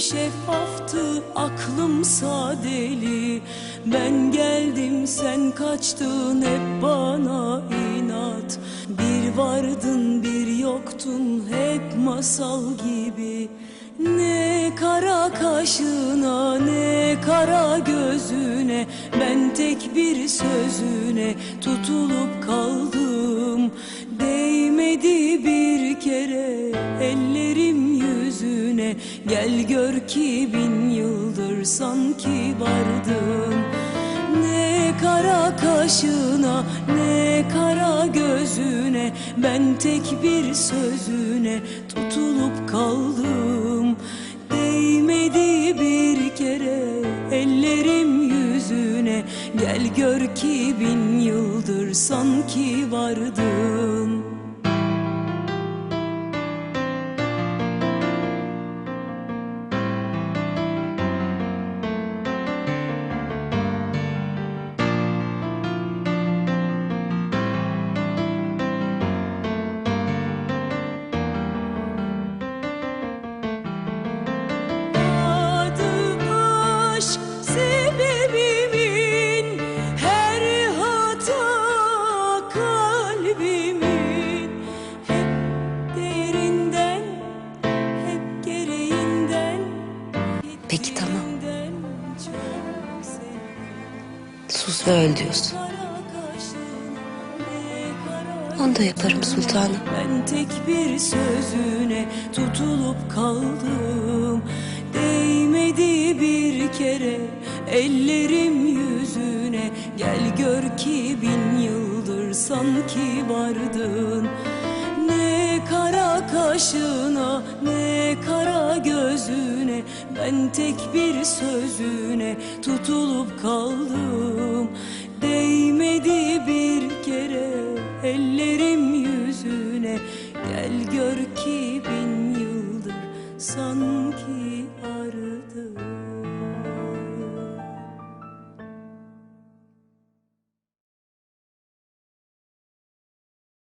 Şeffaftı aklımsa deli Ben geldim sen kaçtın hep bana inat. Bir vardın bir yoktun hep masal gibi. Ne kara kaşına ne kara gözüne Ben tek bir sözüne tutulup Gel gör ki bin yıldır sanki vardım. Ne kara kaşına ne kara gözüne Ben tek bir sözüne tutulup kaldım. Değmedi bir kere ellerim yüzüne. Gel gör ki bin yıldır sanki vardın kalbimin Hep değerinden Hep gereğinden Peki, tamam. Sus ve öl diyorsun. Onu da yaparım sultanım. ben tek bir sözüne tutulup kaldım Değmedi bir kere ellerim yüzüne Gel gör ki bin sanki vardın Ne kara kaşına ne kara gözüne Ben tek bir sözüne tutulup kaldım. Değmedi bir kere ellerim yüzüne. Gel gör ki bin yıldır sanki arı